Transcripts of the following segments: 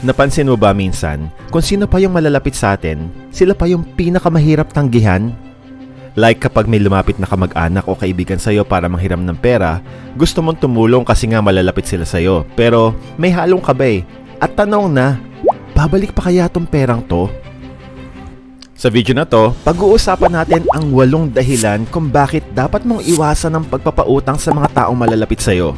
Napansin mo ba minsan, kung sino pa yung malalapit sa atin, sila pa yung pinakamahirap tanggihan? Like kapag may lumapit na kamag-anak o kaibigan sa'yo para manghiram ng pera, gusto mong tumulong kasi nga malalapit sila sa'yo. Pero may halong kabay. At tanong na, babalik pa kaya tong perang to? Sa video na to, pag-uusapan natin ang walong dahilan kung bakit dapat mong iwasan ang pagpapautang sa mga taong malalapit sa'yo.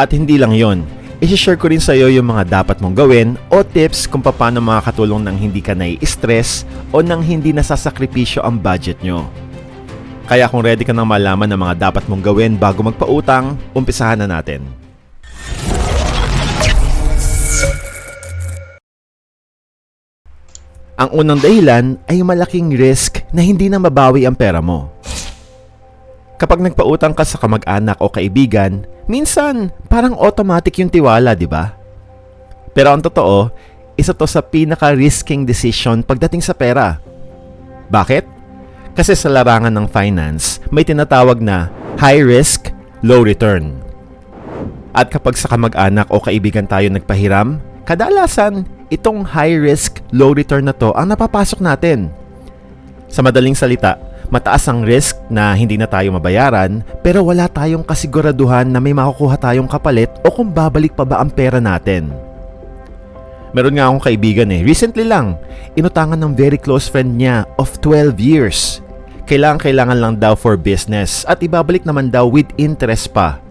At hindi lang yon, isi-share ko rin sa'yo yung mga dapat mong gawin o tips kung paano makakatulong nang hindi ka nai-stress o nang hindi nasasakripisyo ang budget nyo. Kaya kung ready ka nang malaman ang mga dapat mong gawin bago magpautang, umpisahan na natin. Ang unang dahilan ay malaking risk na hindi na mabawi ang pera mo. Kapag nagpautang ka sa kamag-anak o kaibigan, minsan parang automatic yung tiwala, di ba? Pero ang totoo, isa to sa pinaka-risking decision pagdating sa pera. Bakit? Kasi sa larangan ng finance, may tinatawag na high risk, low return. At kapag sa kamag-anak o kaibigan tayo nagpahiram, kadalasan itong high risk, low return na to ang napapasok natin. Sa madaling salita, mataas ang risk na hindi na tayo mabayaran pero wala tayong kasiguraduhan na may makukuha tayong kapalit o kung babalik pa ba ang pera natin. Meron nga akong kaibigan eh, recently lang, inutangan ng very close friend niya of 12 years. Kailangan-kailangan lang daw for business at ibabalik naman daw with interest pa.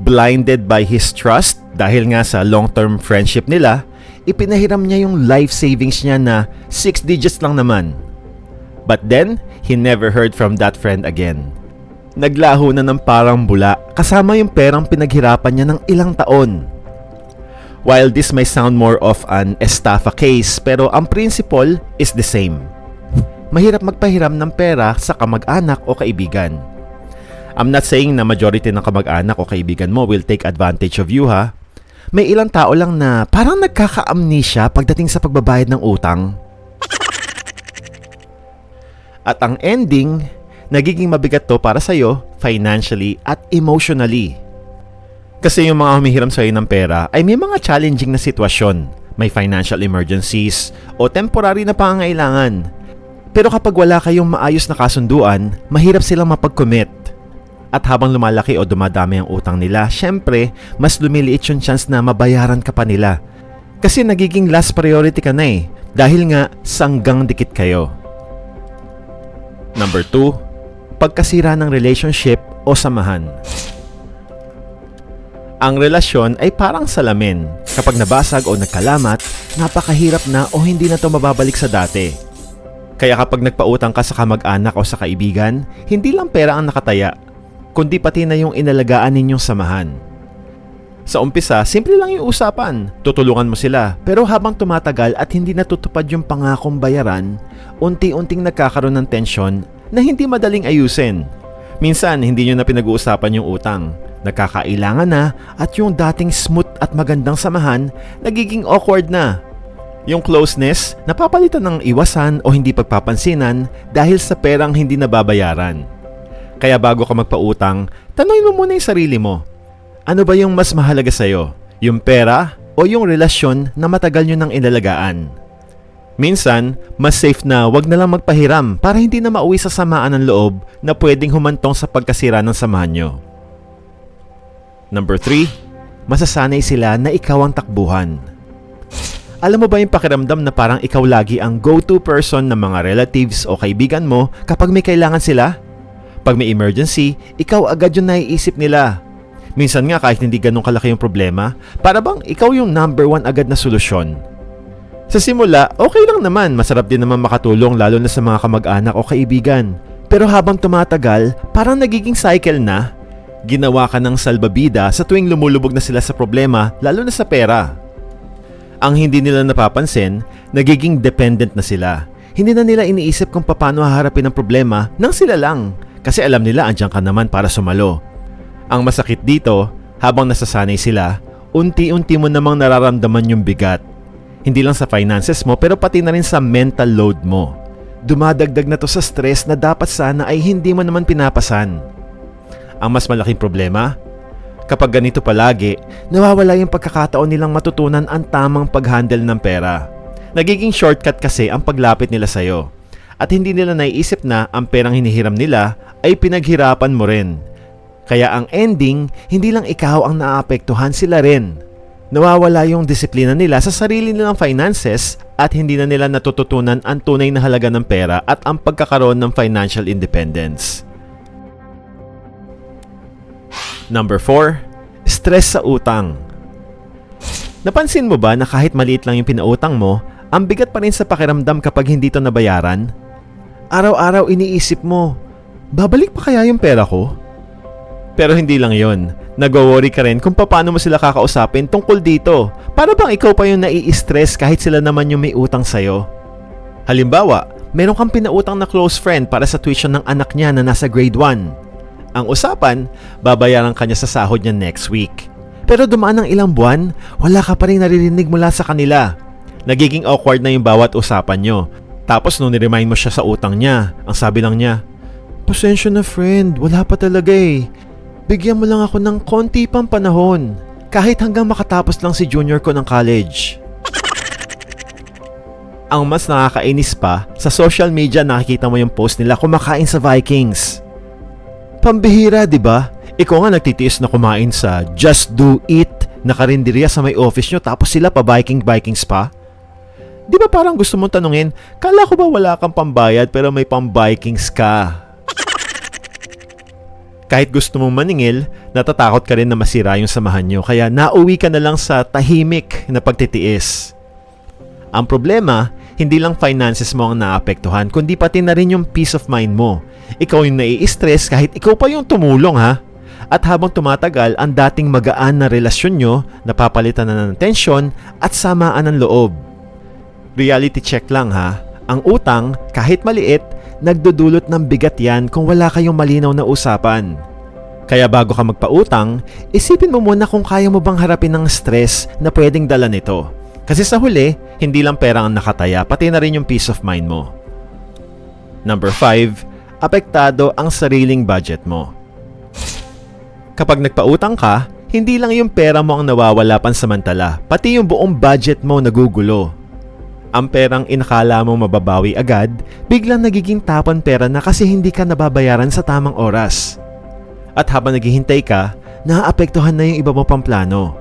Blinded by his trust dahil nga sa long-term friendship nila, ipinahiram niya yung life savings niya na 6 digits lang naman. But then, he never heard from that friend again. Naglaho na ng parang bula kasama yung perang pinaghirapan niya ng ilang taon. While this may sound more of an estafa case, pero ang principle is the same. Mahirap magpahiram ng pera sa kamag-anak o kaibigan. I'm not saying na majority ng kamag-anak o kaibigan mo will take advantage of you ha, may ilang tao lang na parang nagkaka-amnesia pagdating sa pagbabayad ng utang. At ang ending, nagiging mabigat to para sa'yo financially at emotionally. Kasi yung mga humihiram sa'yo ng pera ay may mga challenging na sitwasyon. May financial emergencies o temporary na pangangailangan. Pero kapag wala kayong maayos na kasunduan, mahirap silang mapag-commit. At habang lumalaki o dumadami ang utang nila, syempre, mas lumiliit yung chance na mabayaran ka pa nila. Kasi nagiging last priority ka na eh, dahil nga sanggang dikit kayo. Number 2, pagkasira ng relationship o samahan. Ang relasyon ay parang salamin. Kapag nabasag o nagkalamat, napakahirap na o hindi na to mababalik sa dati. Kaya kapag nagpautang ka sa kamag-anak o sa kaibigan, hindi lang pera ang nakataya, kundi pati na yung inalagaan ninyong samahan. Sa umpisa, simple lang yung usapan. Tutulungan mo sila. Pero habang tumatagal at hindi natutupad yung pangakong bayaran, unti-unting nagkakaroon ng tensyon na hindi madaling ayusin. Minsan, hindi nyo na pinag-uusapan yung utang. Nagkakailangan na at yung dating smooth at magandang samahan, nagiging awkward na. Yung closeness, napapalitan ng iwasan o hindi pagpapansinan dahil sa perang hindi nababayaran. Kaya bago ka magpautang, tanongin mo muna yung sarili mo. Ano ba yung mas mahalaga sa'yo? Yung pera o yung relasyon na matagal nyo nang inalagaan? Minsan, mas safe na wag na lang magpahiram para hindi na mauwi sa samaan ng loob na pwedeng humantong sa pagkasira ng samahan nyo. Number 3, masasanay sila na ikaw ang takbuhan. Alam mo ba yung pakiramdam na parang ikaw lagi ang go-to person ng mga relatives o kaibigan mo kapag may kailangan sila? Pag may emergency, ikaw agad yung naiisip nila. Minsan nga kahit hindi ganun kalaki yung problema, para bang ikaw yung number one agad na solusyon. Sa simula, okay lang naman, masarap din naman makatulong lalo na sa mga kamag-anak o kaibigan. Pero habang tumatagal, parang nagiging cycle na. Ginawa ka ng salbabida sa tuwing lumulubog na sila sa problema, lalo na sa pera. Ang hindi nila napapansin, nagiging dependent na sila. Hindi na nila iniisip kung paano haharapin ang problema nang sila lang kasi alam nila andyan ka naman para sumalo. Ang masakit dito, habang nasasanay sila, unti-unti mo namang nararamdaman yung bigat. Hindi lang sa finances mo pero pati na rin sa mental load mo. Dumadagdag na to sa stress na dapat sana ay hindi mo naman pinapasan. Ang mas malaking problema, Kapag ganito palagi, nawawala yung pagkakataon nilang matutunan ang tamang pag-handle ng pera. Nagiging shortcut kasi ang paglapit nila sa'yo. At hindi nila naiisip na ang perang hinihiram nila ay pinaghirapan mo rin. Kaya ang ending, hindi lang ikaw ang naapektuhan sila rin. Nawawala yung disiplina nila sa sarili nilang finances at hindi na nila natututunan ang tunay na halaga ng pera at ang pagkakaroon ng financial independence. Number 4. Stress sa utang. Napansin mo ba na kahit maliit lang yung pinautang mo, ang bigat pa rin sa pakiramdam kapag hindi to nabayaran? Araw-araw iniisip mo, babalik pa kaya yung pera ko? Pero hindi lang yon. Nag-worry ka rin kung paano mo sila kakausapin tungkol dito. Para bang ikaw pa yung nai-stress kahit sila naman yung may utang sa'yo? Halimbawa, meron kang pinautang na close friend para sa tuition ng anak niya na nasa grade 1. Ang usapan, babayaran kanya sa sahod niya next week. Pero dumaan ng ilang buwan, wala ka pa rin naririnig mula sa kanila. Nagiging awkward na yung bawat usapan nyo. Tapos nung niremind mo siya sa utang niya, ang sabi lang niya, Pasensya na friend, wala pa talaga eh. Bigyan mo lang ako ng konti pang panahon. Kahit hanggang makatapos lang si junior ko ng college. Ang mas nakakainis pa, sa social media nakikita mo yung post nila kumakain sa Vikings. Pambihira, di ba? Ikaw nga nagtitiis na kumain sa Just Do It na karinderya sa may office nyo tapos sila pa Viking Vikings pa? Di ba parang gusto mong tanungin, kala ko ba wala kang pambayad pero may pang-Vikings ka? Kahit gusto mong maningil, natatakot ka rin na masira yung samahan nyo kaya nauwi ka na lang sa tahimik na pagtitiis. Ang problema, hindi lang finances mo ang naapektuhan kundi pati na rin yung peace of mind mo ikaw yung nai-stress kahit ikaw pa yung tumulong ha. At habang tumatagal, ang dating magaan na relasyon nyo, napapalitan na ng tensyon at samaan ng loob. Reality check lang ha. Ang utang, kahit maliit, nagdudulot ng bigat yan kung wala kayong malinaw na usapan. Kaya bago ka magpautang, isipin mo muna kung kaya mo bang harapin ng stress na pwedeng dala nito. Kasi sa huli, hindi lang pera ang nakataya, pati na rin yung peace of mind mo. Number 5 apektado ang sariling budget mo. Kapag nagpautang ka, hindi lang yung pera mo ang nawawala pansamantala, pati yung buong budget mo nagugulo. Ang perang inakala mo mababawi agad, biglang nagiging tapon pera na kasi hindi ka nababayaran sa tamang oras. At habang naghihintay ka, naaapektuhan na yung iba mo pang plano.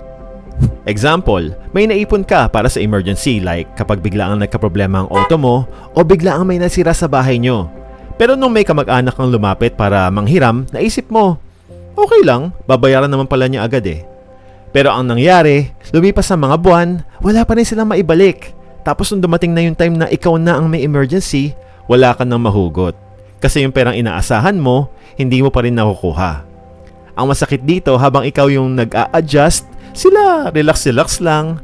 Example, may naipon ka para sa emergency like kapag bigla ang nagkaproblema ang auto mo o bigla ang may nasira sa bahay nyo pero nung may kamag-anak kang lumapit para manghiram, naisip mo, okay lang, babayaran naman pala niya agad eh. Pero ang nangyari, lumipas ang mga buwan, wala pa rin silang maibalik. Tapos nung dumating na yung time na ikaw na ang may emergency, wala ka nang mahugot. Kasi yung perang inaasahan mo, hindi mo pa rin nakukuha. Ang masakit dito habang ikaw yung nag-a-adjust, sila relax-relax lang.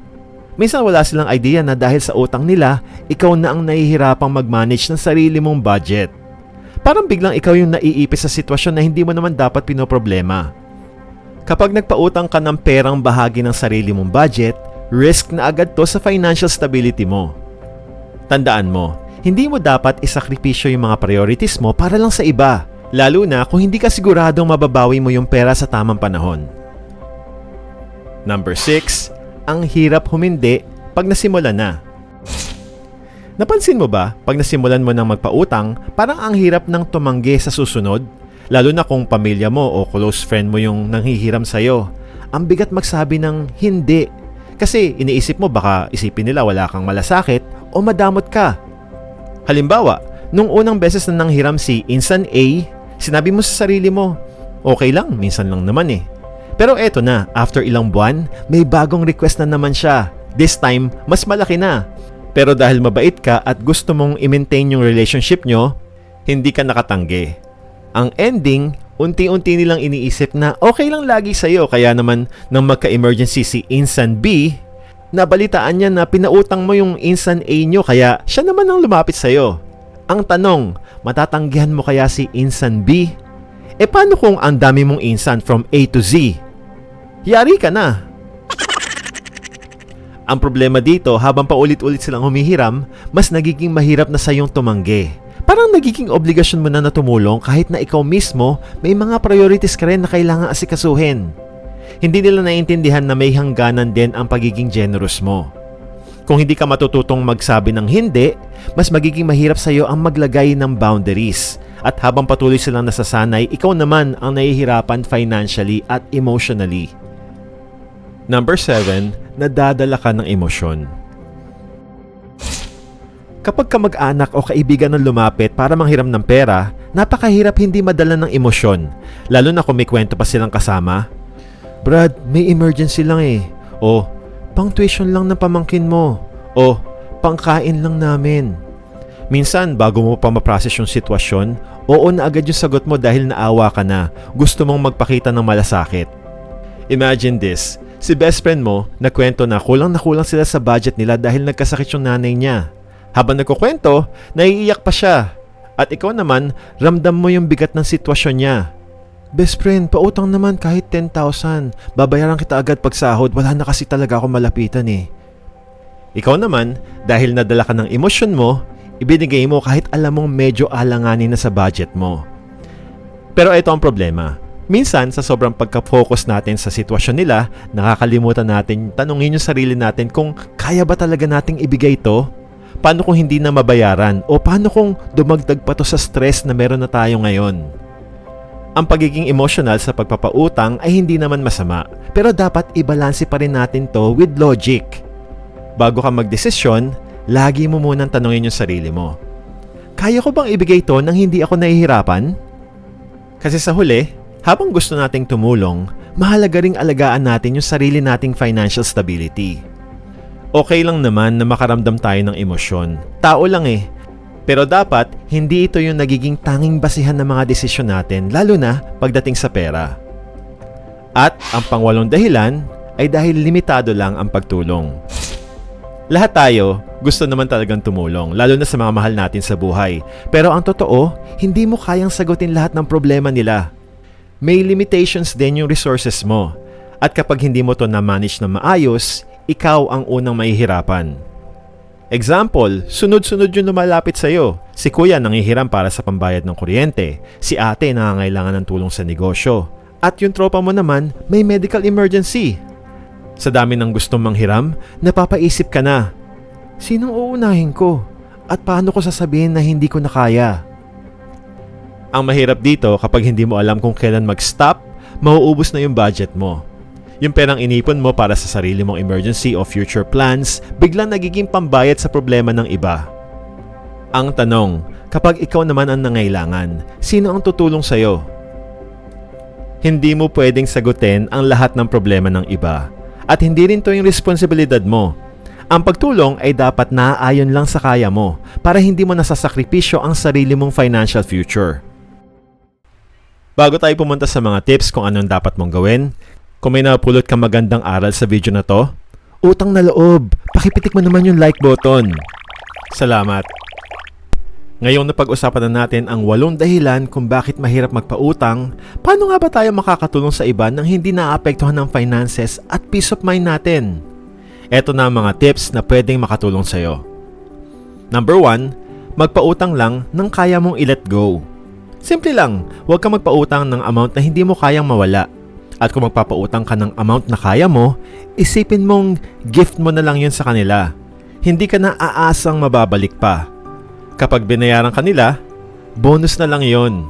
Minsan wala silang idea na dahil sa utang nila, ikaw na ang nahihirapang mag-manage ng sarili mong budget. Parang biglang ikaw yung naiipis sa sitwasyon na hindi mo naman dapat pinoproblema. Kapag nagpautang ka ng perang bahagi ng sarili mong budget, risk na agad to sa financial stability mo. Tandaan mo, hindi mo dapat isakripisyo yung mga priorities mo para lang sa iba, lalo na kung hindi ka siguradong mababawi mo yung pera sa tamang panahon. Number 6, ang hirap humindi pag nasimula na. Napansin mo ba, pag nasimulan mo ng magpautang, parang ang hirap ng tumanggi sa susunod? Lalo na kung pamilya mo o close friend mo yung nanghihiram sa'yo. Ang bigat magsabi ng hindi. Kasi iniisip mo baka isipin nila wala kang malasakit o madamot ka. Halimbawa, nung unang beses na nanghiram si Insan A, sinabi mo sa sarili mo, okay lang, minsan lang naman eh. Pero eto na, after ilang buwan, may bagong request na naman siya. This time, mas malaki na. Pero dahil mabait ka at gusto mong i-maintain yung relationship nyo, hindi ka nakatanggi. Ang ending, unti-unti nilang iniisip na okay lang lagi sa'yo kaya naman nang magka-emergency si Insan B, nabalitaan niya na pinautang mo yung Insan A nyo kaya siya naman ang lumapit sa'yo. Ang tanong, matatanggihan mo kaya si Insan B? E paano kung ang dami mong Insan from A to Z? Yari ka na. Ang problema dito, habang paulit-ulit silang humihiram, mas nagiging mahirap na sa iyong tumanggi. Parang nagiging obligasyon mo na na tumulong kahit na ikaw mismo may mga priorities ka rin na kailangan asikasuhin. Hindi nila naiintindihan na may hangganan din ang pagiging generous mo. Kung hindi ka matututong magsabi ng hindi, mas magiging mahirap sa iyo ang maglagay ng boundaries. At habang patuloy silang nasasanay, ikaw naman ang nahihirapan financially at emotionally. Number 7, nadadala ka ng emosyon. Kapag kamag-anak o kaibigan ng lumapit para manghiram ng pera, napakahirap hindi madala ng emosyon, lalo na kung may kwento pa silang kasama. Brad, may emergency lang eh. O, pang tuition lang ng pamangkin mo. O, pangkain lang namin. Minsan, bago mo pa ma-process yung sitwasyon, oo na agad yung sagot mo dahil naawa ka na, gusto mong magpakita ng malasakit. Imagine this, si best friend mo, nakwento na kulang na kulang sila sa budget nila dahil nagkasakit yung nanay niya. Habang nagkukwento, naiiyak pa siya. At ikaw naman, ramdam mo yung bigat ng sitwasyon niya. Best friend, pautang naman kahit 10,000. Babayaran kita agad pag sahod, wala na kasi talaga ako malapitan eh. Ikaw naman, dahil nadala ka ng emosyon mo, ibinigay mo kahit alam mong medyo alanganin na sa budget mo. Pero ito ang problema. Minsan, sa sobrang pagka-focus natin sa sitwasyon nila, nakakalimutan natin tanungin yung sarili natin kung kaya ba talaga nating ibigay ito Paano kung hindi na mabayaran? O paano kung dumagdag pa to sa stress na meron na tayo ngayon? Ang pagiging emotional sa pagpapautang ay hindi naman masama, pero dapat ibalanse pa rin natin to with logic. Bago ka magdesisyon, lagi mo munang tanongin yung sarili mo. Kaya ko bang ibigay to nang hindi ako nahihirapan? Kasi sa huli, habang gusto nating tumulong, mahalaga ring alagaan natin yung sarili nating financial stability. Okay lang naman na makaramdam tayo ng emosyon. Tao lang eh. Pero dapat, hindi ito yung nagiging tanging basihan ng mga desisyon natin, lalo na pagdating sa pera. At ang pangwalong dahilan ay dahil limitado lang ang pagtulong. Lahat tayo gusto naman talagang tumulong, lalo na sa mga mahal natin sa buhay. Pero ang totoo, hindi mo kayang sagutin lahat ng problema nila. May limitations din yung resources mo. At kapag hindi mo to na-manage na maayos, ikaw ang unang mahihirapan. Example, sunod-sunod yung lumalapit sa iyo. Si kuya nangihiram para sa pambayad ng kuryente. Si ate nangangailangan ng tulong sa negosyo. At yung tropa mo naman, may medical emergency. Sa dami ng gustong manghiram, napapaisip ka na, Sinong uunahin ko? At paano ko sasabihin na hindi ko na kaya? Ang mahirap dito kapag hindi mo alam kung kailan mag-stop, mauubos na yung budget mo. Yung perang inipon mo para sa sarili mong emergency o future plans, biglang nagiging pambayad sa problema ng iba. Ang tanong, kapag ikaw naman ang nangailangan, sino ang tutulong sa'yo? Hindi mo pwedeng sagutin ang lahat ng problema ng iba. At hindi rin to yung responsibilidad mo. Ang pagtulong ay dapat naaayon lang sa kaya mo para hindi mo nasasakripisyo ang sarili mong financial future. Bago tayo pumunta sa mga tips kung anong dapat mong gawin, kung may napulot kang magandang aral sa video na to, utang na loob, pakipitik mo naman yung like button. Salamat. Ngayong napag-usapan na natin ang walong dahilan kung bakit mahirap magpautang, paano nga ba tayo makakatulong sa iba nang hindi naapektuhan ng finances at peace of mind natin? Ito na ang mga tips na pwedeng makatulong sa iyo. Number 1, magpautang lang nang kaya mong i-let go. Simple lang, huwag ka magpautang ng amount na hindi mo kayang mawala at kung magpapautang ka ng amount na kaya mo, isipin mong gift mo na lang yun sa kanila. Hindi ka na aasang mababalik pa. Kapag binayaran ka nila, bonus na lang yon.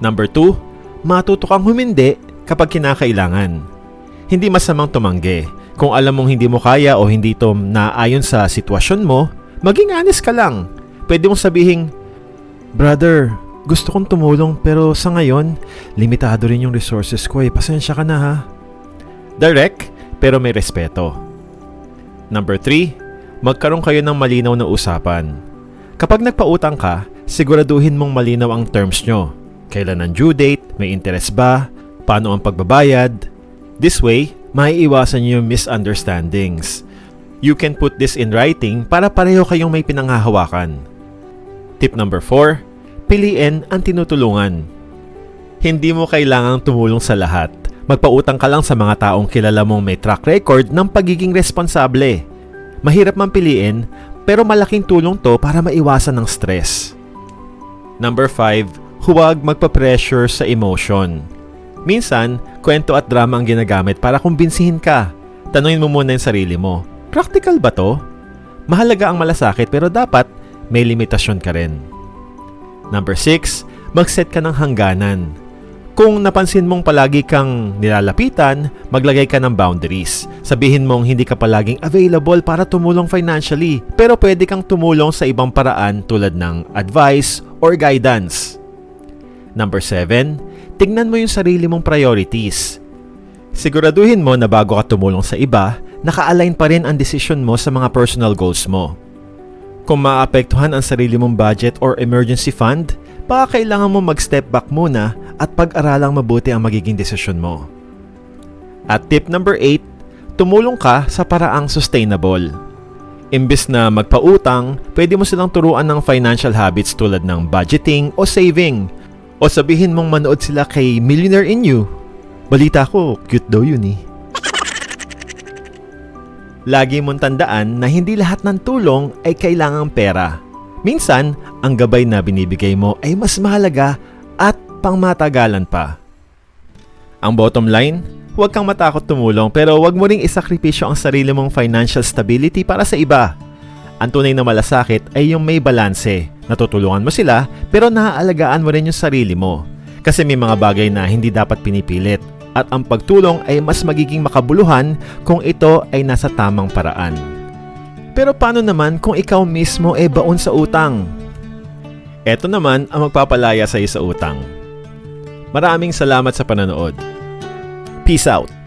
Number 2, matuto kang humindi kapag kinakailangan. Hindi masamang tumanggi. Kung alam mong hindi mo kaya o hindi ito naayon sa sitwasyon mo, maging honest ka lang. Pwede mong sabihin, Brother, gusto kong tumulong pero sa ngayon, limitado rin yung resources ko eh. Pasensya ka na ha. Direct pero may respeto. Number 3, magkaroon kayo ng malinaw na usapan. Kapag nagpautang ka, siguraduhin mong malinaw ang terms nyo. Kailan ang due date, may interest ba, paano ang pagbabayad. This way, maiiwasan nyo yung misunderstandings. You can put this in writing para pareho kayong may pinanghahawakan. Tip number 4, piliin ang tinutulungan. Hindi mo kailangang tumulong sa lahat. Magpautang ka lang sa mga taong kilala mong may track record ng pagiging responsable. Mahirap man piliin, pero malaking tulong to para maiwasan ng stress. Number 5, huwag magpa-pressure sa emotion. Minsan, kwento at drama ang ginagamit para kumbinsihin ka. Tanungin mo muna yung sarili mo, practical ba to? Mahalaga ang malasakit pero dapat may limitasyon ka rin. Number 6, mag-set ka ng hangganan. Kung napansin mong palagi kang nilalapitan, maglagay ka ng boundaries. Sabihin mong hindi ka palaging available para tumulong financially, pero pwede kang tumulong sa ibang paraan tulad ng advice or guidance. Number 7, tignan mo yung sarili mong priorities. Siguraduhin mo na bago ka tumulong sa iba, naka-align pa rin ang desisyon mo sa mga personal goals mo. Kung maapektuhan ang sarili mong budget or emergency fund, baka kailangan mo mag-step back muna at pag-aralang mabuti ang magiging desisyon mo. At tip number 8, tumulong ka sa paraang sustainable. Imbis na magpautang, pwede mo silang turuan ng financial habits tulad ng budgeting o saving. O sabihin mong manood sila kay Millionaire in You. Balita ko, cute daw yun eh. Lagi mong tandaan na hindi lahat ng tulong ay kailangang pera. Minsan, ang gabay na binibigay mo ay mas mahalaga at pangmatagalan pa. Ang bottom line, huwag kang matakot tumulong pero huwag mo ring isakripisyo ang sarili mong financial stability para sa iba. Ang tunay na malasakit ay yung may balanse. Natutulungan mo sila pero naaalagaan mo rin yung sarili mo. Kasi may mga bagay na hindi dapat pinipilit at ang pagtulong ay mas magiging makabuluhan kung ito ay nasa tamang paraan. Pero paano naman kung ikaw mismo ay baon sa utang? Ito naman ang magpapalaya sa iyo sa utang. Maraming salamat sa panonood. Peace out!